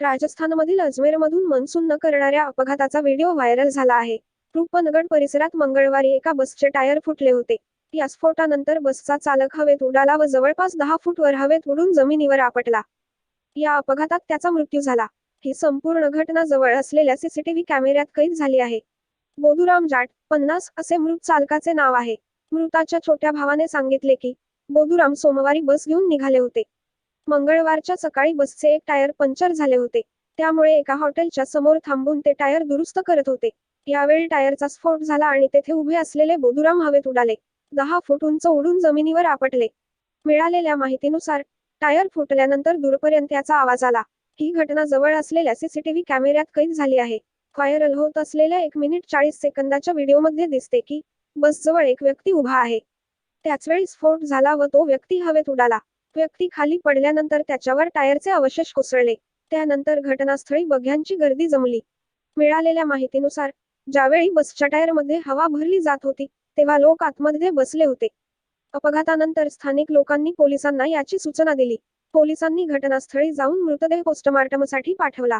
राजस्थानमधील अजमेरमधून मनसून न करणाऱ्या अपघाताचा व्हिडिओ व्हायरल झाला आहे. रूपनगड परिसरात मंगळवारी एका बसचे टायर फुटले होते. या स्फोटानंतर बसचा चालक हवेत उडाला व जवळपास दहा फूट वर हवेत उडून जमिनीवर आपटला. या अपघातात त्याचा मृत्यू झाला. ही संपूर्ण घटना जवळ असलेल्या सीसीटीव्ही कॅमेऱ्यात कैद झाली आहे. बोधुराम जाट पन्नास असे मृत चालकाचे नाव आहे. मृताच्या छोट्या भावाने सांगितले की बोधुराम सोमवारी बस घेऊन निघाले होते. मंगळवारच्या सकाळी बसचे एक टायर पंक्चर झाले होते. त्यामुळे एका हॉटेलच्या समोर थांबून ते टायर दुरुस्त करत होते. यावेळी टायरचा स्फोट झाला आणि तेथे उभे असलेले बोधुराम हवेत उडाले. दहा फूट उंच उडून जमिनीवर आपटले. मिळालेल्या माहितीनुसार टायर फुटल्यानंतर दूरपर्यंत याचा आवाज आला. ही घटना जवळ असलेल्या सीसीटीव्ही कॅमेऱ्यात कैद झाली आहे. व्हायरल होत असलेल्या एक मिनिट चाळीस सेकंदाच्या व्हिडिओमध्ये दिसते की बसजवळ एक व्यक्ती उभा आहे. त्याचवेळी स्फोट झाला व तो व्यक्ती हवेत उडाला. व्यक्ती खाली पडल्यानंतर त्याच्यावर टायरचे अवशेष कोसळले. त्यानंतर घटनास्थळी बघ्यांची गर्दी जमली. मिळालेल्या माहितीनुसार ज्यावेळी बसच्या टायरमध्ये हवा भरली जात होती तेव्हा लोक आतमध्ये बसले होते. अपघातानंतर स्थानिक लोकांनी पोलिसांना याची सूचना दिली. पोलिसांनी घटनास्थळी जाऊन मृतदेह पोस्टमार्टमसाठी पाठवला.